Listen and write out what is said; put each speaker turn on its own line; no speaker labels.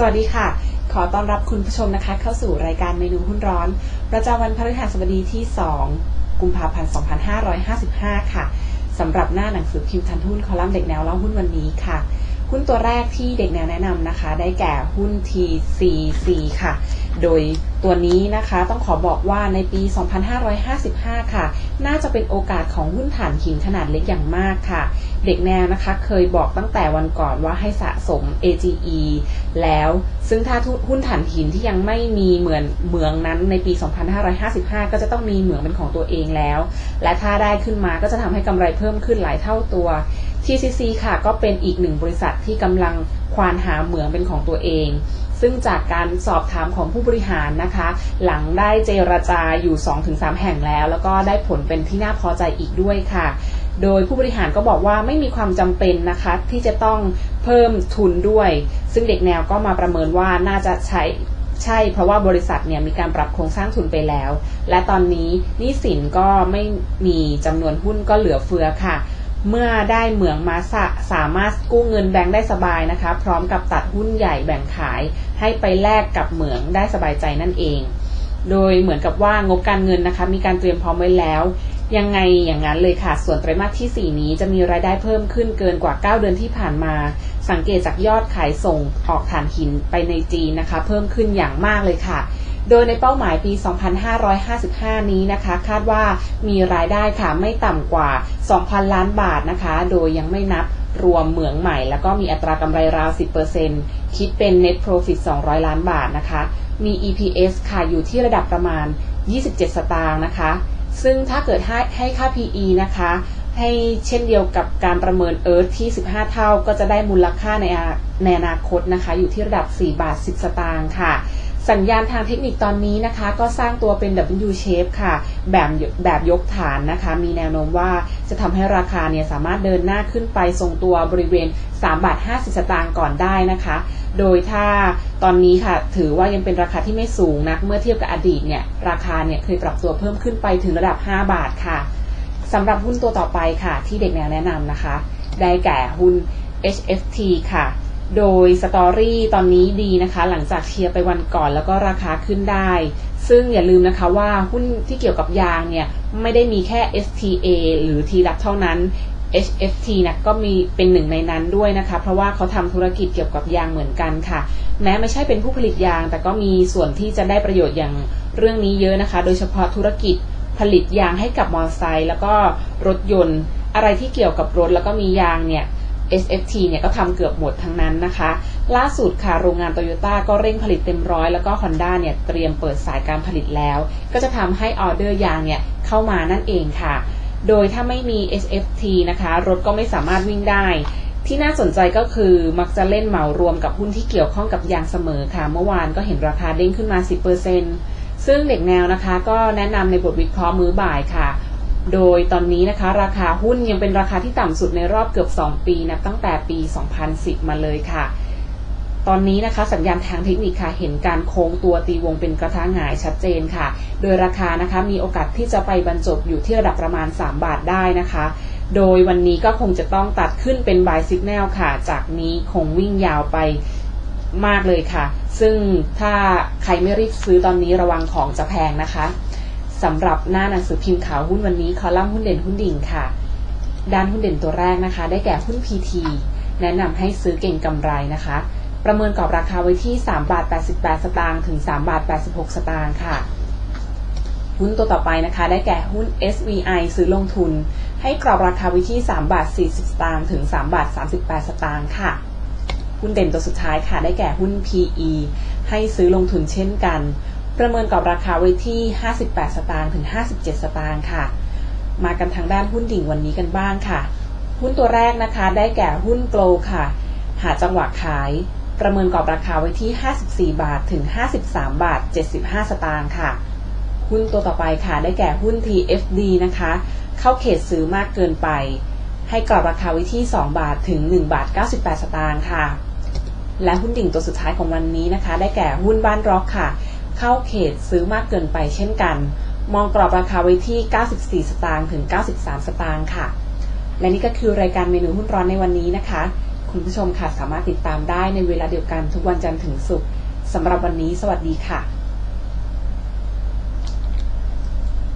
สวัสดีค่ะ ขอต้อนรับคุณผู้ชมนะคะ เข้าสู่รายการเมนูหุ้นร้อน ประจำวันพฤหัสบดีที่ 2 กุมภาพันธ์ 2555 ค่ะสำหรับหน้าหนังสือพิมพ์ทันทุนคอลัมน์เด็กแนวเล่าหุ้นวันนี้ค่ะ หุ้นตัวแรกที่เด็กแนวแนะนำนะคะ ได้แก่หุ้น TCC ค่ะ โดยตัวนี้นะคะต้องขอบอกว่าในปี 2555 ค่ะ น่าจะเป็นโอกาสของหุ้นฐานหินขนาดเล็กอย่างมากค่ะ เด็กแนวนะคะเคยบอกตั้งแต่วันก่อนว่าให้สะสม AGE แล้วซึ่งถ้าหุ้นฐานหินที่ยังไม่มีเหมือนเหมืองนั้นในปี 2555 ก็จะต้องมีเหมืองเป็นของตัวเองแล้ว และถ้าได้ขึ้นมาก็จะทำให้กำไรเพิ่มขึ้นหลายเท่าตัว TCC ค่ะก็เป็นอีกหนึ่งบริษัทที่กำลังควานหาเหมืองเป็นของตัวเอง ซึ่งจากการสอบถามของผู้บริหารนะคะ หลังได้เจรจาอยู่ 2-3 แห่งแล้ว แล้วก็ได้ผลเป็นที่น่าพอใจอีกด้วยค่ะโดยผู้บริหารก็บอกว่าไม่มีความจำเป็นนะคะ ที่จะต้องเพิ่มทุนด้วย ซึ่งเด็กแนวก็มาประเมินว่าน่าจะใช้ใช่ เพราะว่าบริษัทเนี่ยมีการปรับโครงสร้างทุนไปแล้ว และตอนนี้นี้สินก็ไม่มีจำนวนหุ้นก็เหลือเฟือค่ะ เมื่อได้เหมืองมาสสามารถกู้เงินแบงค์ได้สบายนะคะ พร้อมกับตัดหุ้นใหญ่แบ่งขาย ให้ไปแลกกับเหมืองได้สบายใจนั่นเอง โดยเหมือนกับว่างบการเงินนะคะ มีการเตรียมพร้อมไว้แล้ว ยังไงอย่างนั้นเลยค่ะ ส่วนไตรมาสที่ 4 นี้จะมีรายได้เพิ่มขึ้นเกินกว่า 9 เดือนที่ผ่านมา สังเกตจากยอดขายส่งออกฐานหินไปในจีนนะคะ เพิ่มขึ้นอย่างมากเลยค่ะ โดยในเป้าหมายปี 2555 นี้นะคะ คาดว่ามีรายได้ค่ะไม่ต่ำกว่า 2,000 ล้านบาทนะคะ โดยยังไม่นับรวมเหมืองใหม่ แล้วก็มีอัตรากำไรราว 10%คิดเป็น net profit 200 ล้านบาทนะคะ มี EPS ค่ะอยู่ที่ระดับประมาณ 27 สตางค์นะคะ ซึ่งถ้าเกิดให้ให้ค่า PE นะคะ ให้เช่นเดียวกับการประเมิน Earth ที่ 15 เท่า ก็จะได้มูลค่าในในอนาคตนะคะ อยู่ที่ระดับ 4 บาท 10 สตางค์ค่ะ สัญญาณทางเทคนิคตอนนี้นะคะ ก็สร้างตัวเป็น W shape ค่ะ แบบแบบยกฐานนะคะ มีแนวโน้มว่าจะทำให้ราคาเนี่ยสามารถเดินหน้าขึ้นไปทรงตัวบริเวณ3บาท50 สตางค์ก่อนได้นะคะ โดยถ้าตอนนี้ค่ะ ถือว่ายังเป็นราคาที่ไม่สูงนะเมื่อเทียบกับอดีตเนี่ย ราคาเนี่ยเคยปรับตัวเพิ่มขึ้นไปถึงระดับ 5 บาทค่ะสำหรับหุ้นตัวต่อไปค่ะ ที่เด็กแนวแนะนำนะคะ ได้แก่หุ้น HFT ค่ะ โดยสตอรี่ตอนนี้ดีนะคะ หลังจากเชียร์ไปวันก่อนแล้วก็ราคาขึ้นได้ ซึ่งอย่าลืมนะคะว่าหุ้นที่เกี่ยวกับยางเนี่ย ไม่ได้มีแค่ STA หรือ t รักเท่านั้น HFT นะก็มีเป็นหนึ่งในนั้นด้วยนะคะ เพราะว่าเขาทำธุรกิจเกี่ยวกับยางเหมือนกันค่ะ แม้ไม่ใช่เป็นผู้ผลิตยาง แต่ก็มีส่วนที่จะได้ประโยชน์อย่างเรื่องนี้เยอะนะคะ โดยเฉพาะธุรกิจผลิตยางให้กับมอเตอร์ไซค์แล้วก็รถยนต์ อะไรที่เกี่ยวกับรถแล้วก็มียางเนี่ย SFT เนี่ยก็ทำเกือบหมดทั้งนั้นนะคะ ล่าสุดค่ะโรงงานโตโยต้าก็เร่งผลิตเต็มร้อยแล้วก็ Honda เนี่ยเตรียมเปิดสายการผลิตแล้ว ก็จะทำให้ออเดอร์ยางเนี่ยเข้ามานั่นเองค่ะ โดยถ้าไม่มี SFT นะคะ รถก็ไม่สามารถวิ่งได้ที่น่าสนใจก็คือมักจะเล่นเหมารวมกับหุ้นที่เกี่ยวข้องกับยางเสมอค่ะ เมื่อวานก็เห็นราคาเด้งขึ้นมา 10%ซึ่งเด็กแนวนะคะ ก็แนะนำในบทวิเคราะห์มื้อบ่ายค่ะ โดยตอนนี้นะคะ ราคาหุ้นยังเป็นราคาที่ต่ำสุดในรอบเกือบ 2 ปีนะตั้งแต่ปี 2010 มาเลยค่ะ ตอนนี้นะคะสัญญาณทางเทคนิคค่ะเห็นการโค้งตัวตีวงเป็นกระทะหงายชัดเจนค่ะ โดยราคานะคะมีโอกาสที่จะไปบรรจบอยู่ที่ระดับประมาณ 3 บาทได้นะคะ โดยวันนี้ก็คงจะต้องตัดขึ้นเป็น buy signal ค่ะ จากนี้คงวิ่งยาวไปมากเลยค่ะ ซึ่งถ้าใครไม่รีบซื้อตอนนี้ระวังของจะแพงนะคะ สำหรับหน้าหนังสือพิมพ์ข่าวหุ้นวันนี้คอลัมน์หุ้นเด่นหุ้นดิ่งค่ะ ด้านหุ้นเด่นตัวแรกนะคะ ได้แก่หุ้น PT แนะนำให้ซื้อเก่งกำไรนะคะ ประเมินกรอบราคาไว้ที่3บาท88 สตางค์ถึง3บาท86 สตางค์ค่ะ หุ้นตัวต่อไปนะคะ ได้แก่หุ้น SVI ซื้อลงทุน ให้กรอบราคาไว้ที่3บาท40 สตางค์ถึง3บาท38 สตางค์ค่ะหุ้นเด่นตัวสุดท้ายค่ะ ได้แก่หุ้น PE ให้ซื้อลงทุนเช่นกัน ประเมินกรอบราคาไว้ที่ 58 สตางค์ถึง 57 สตางค์ค่ะ มากันทางด้านหุ้นดิ่งวันนี้กันบ้างค่ะ หุ้นตัวแรกนะคะได้แก่หุ้นโกลค่ะ หาจังหวะขาย ประเมินกรอบราคาไว้ที่ 54 บาทถึง 53 บาท 75 สตางค์ค่ะ หุ้นตัวต่อไปค่ะได้แก่หุ้น TFD นะคะ เข้าเขตซื้อมากเกินไป ให้กรอบราคาไว้ที่ 2 บาทถึง 1 บาท 98 สตางค์ค่ะ และหุ้นดิ่งตัวสุดท้ายของวันนี้นะคะ ได้แก่หุ้นบ้านร็อกค่ะ เข้าเขตซื้อมากเกินไปเช่นกัน มองกรอบราคาไว้ที่ 94 สตางค์ถึง 93 สตางค์ค่ะ และนี่ก็คือรายการเมนูหุ้นร้อนในวันนี้นะคะ คุณผู้ชมค่ะสามารถติดตามได้ในเวลาเดียวกันทุกวันจันทร์ถึงศุกร์สำหรับวันนี้ สวัสดีค่ะ